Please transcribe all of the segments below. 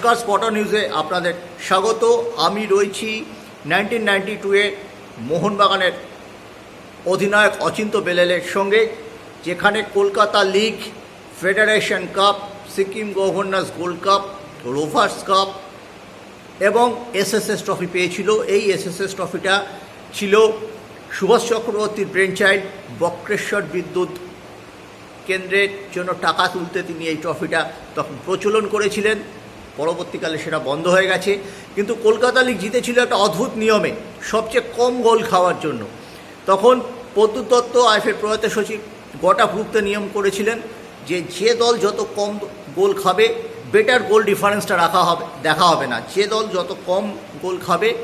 নমস্কার স্পটার নিউজে আপনাদের স্বাগত। আমি রয়েছি নাইনটিন নাইনটি টুয়ে মোহনবাগানের অধিনায়ক অচিন্ত বেলেলের সঙ্গে, যেখানে Kolkata league, federation cup, Sikkim governors gold cup, Rovers cup এবং এসএসএস ট্রফি পেয়েছিল। এই এসএসএস ট্রফিটা ছিল সুভাষ চক্রবর্তীর ব্রেন চাইল্ড বক্রেশ্বর বিদ্যুৎ কেন্দ্রের জন্য টাকা তুলতে তিনি এই ট্রফিটা তখন প্রচলন করেছিলেন। পরবর্তীকালে সেটা বন্ধ হয়ে গেছে। কিন্তু কলকাতা লিগ জিতেছিল একটা অদ্ভুত নিয়মে, সবচেয়ে কম গোল খাওয়ার জন্য। তখন প্রদ্যুৎ দত্ত আইফের প্রয়াত সচিব গোটা গ্রুপতে নিয়ম করেছিলেন যে যে দল যত কম গোল খাবে বেটার গোল ডিফারেন্সটা রাখা হবে, দেখা হবে না। যে দল যত কম গোল খাবে,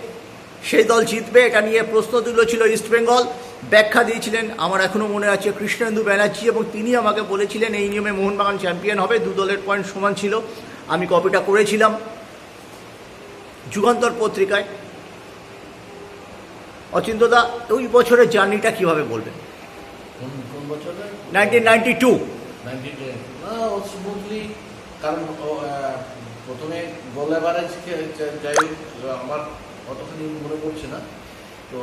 সেই দল জিতবে। এটা নিয়ে প্রশ্ন তুলেছিল ইস্টবেঙ্গল ব্যাখ্যা দিয়েছিলেন, আমার এখনও মনে আছে, কৃষ্ণেন্দু ব্যানার্জি এবং তিনি আমাকে বলেছিলেন, এই নিয়মে মোহনবাগান চ্যাম্পিয়ন হবে। দু দলের পয়েন্ট সমান ছিল। আমি কপিটা করেছিলাম যুগান্তর পত্রিকায়। অচিন্তদা ওই বছরের জার্নিটা কীভাবে বলবেন? কোন কোন বছরে নাইনটিন নাইনটি টু। স্মুথলি কারণ প্রথমে গোল অ্যাভারেজ যাই হোক আমার অতখানি মনে পড়ছে না। তো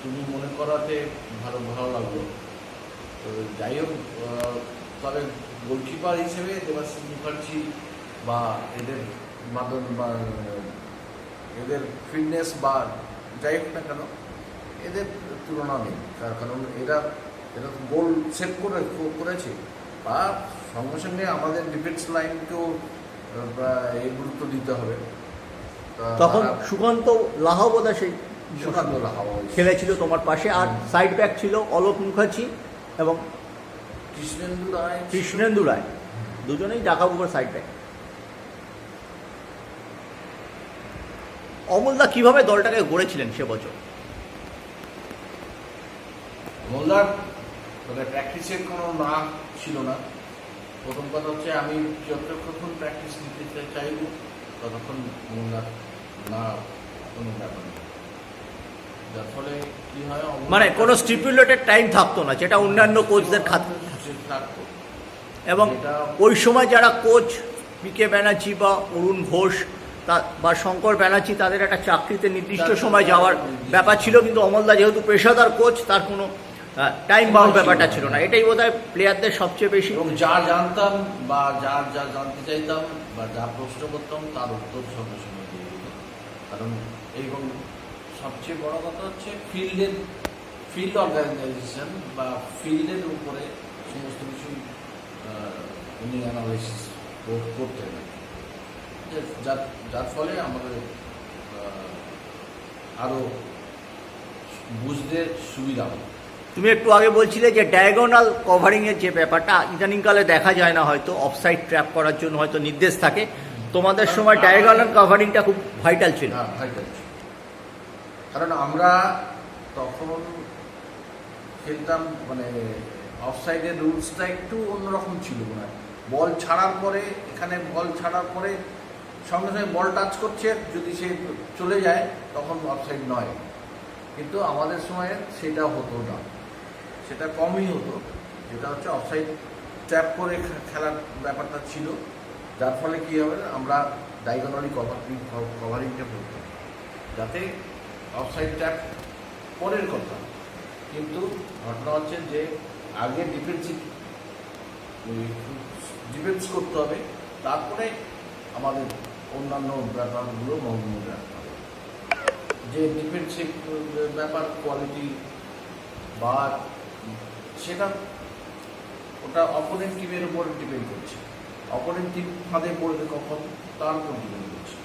তুমি মনে করাতে ভালো ভালো লাগল। তো যাই হোক তবে গোলকিপার হিসেবে দেবাশিস মুখার্জি বা এদের মাদন বা এদের ফিটনেস বা যাই হোক না কেন এদের তুলনা নেই। তার কারণ এরা এরা তো গোল সেভ করে করেছে। আর সঙ্গে সঙ্গে আমাদের ডিফেন্স লাইনকেও এই গুরুত্ব দিতে হবে। তখন সুকান্ত লাহাবোদা সেই সুকান্ত লাহাওয়া খেলেছিল তোমার পাশে। আর সাইড ব্যাক ছিল অলোক মুখার্জি এবং কৃষ্ণেন্দু রায় দুজনেই ডাকাবুকের সাইড ব্যাক অমলদা কীভাবে দলটাকে গড়েছিলেন সে বছর? মোল্লার মানে প্র্যাকটিসের কোনো না ছিল না। প্রথম কথা হচ্ছে আমি যতক্ষণ প্র্যাকটিস নিতে চাই- চাইব ততক্ষণ মোল্লার না কোনো ব্যাপার নেই যার ফলে কি হয় মানে কোনো স্টিপুলেটেড টাইম থাকতো না যেটা অন্যান্য কোচদের খাত এবং ওই সময় যারা কোচ পি কে ব্যানার্জি বা অরুণ ঘোষ বা শঙ্কর ব্যানার্জি তাদের একটা চাকরিতে নির্দিষ্ট সময় যাওয়ার ব্যাপার ছিল কিন্তু অমলদা যেহেতু পেশাদার কোচ তার কোনো টাইম বাউন্ড ব্যাপারটা ছিল না। এটাই বোধ হয় প্লেয়ারদের সবচেয়ে বেশি। এবং যা জানতাম বা যার যা জানতে চাইতাম বা যা প্রশ্ন করতাম তার উত্তর সঙ্গে সঙ্গে দিয়ে দিত কারণ এবং সবচেয়ে বড় কথা হচ্ছে ফিল্ডের ফিল্ড অর্গানাইজেশন বা ফিল্ডের উপরে সমস্ত কিছু আহ, উনি অ্যানালাইসিস করতেন যার যার ফলে আমাদের আরও বুঝতে সুবিধা হয় তুমি একটু আগে বলছিলে যে ডায়াগোনাল কভারিংয়ের যে ব্যাপারটা ইদানিংকালে দেখা যায় না হয়তো অফসাইড ট্র্যাপ করার জন্য হয়তো নির্দেশ থাকে। তোমাদের সময় ডায়াগোনাল কভারিংটা খুব ভাইটাল ছিল। হ্যাঁ ভাইটাল কারণ আমরা তখন খেলতাম মানে অফসাইডের রুলসটা একটু অন্যরকম ছিল হয়। বল ছাড়ার পরে, এখানে বল ছাড়ার পরে সঙ্গে সঙ্গে বল টাচ করছে, যদি সে চলে যায়, তখন অফসাইড নয়। কিন্তু আমাদের সময়ে সেটা হতো না। সেটা কমই হতো। যেটা হচ্ছে অফসাইড ট্যাপ করে খেলার ব্যাপারটা ছিল। যার ফলে কী হবে? আমরা ডাইগোনালি কভারিং কভারিংটা করতাম। যাতে অফসাইড ট্যাপ পরের কথা। কিন্তু ঘটনা হচ্ছে যে আগে ডিফেন্সিভ ডিফেন্স করতে হবে, তারপরে আমাদের অন্যান্য ব্যাপারগুলো মনে রাখতে হবে। যে ডিফেন্সিভ ব্যাপার কোয়ালিটি বা সেটা ওটা অপোনেন্ট টিমের উপর ডিপেন্ড করছে। অপোনেন্ট টিম ফাঁদে পড়বে কখন? তার উপর ডিপেন্ড করছে।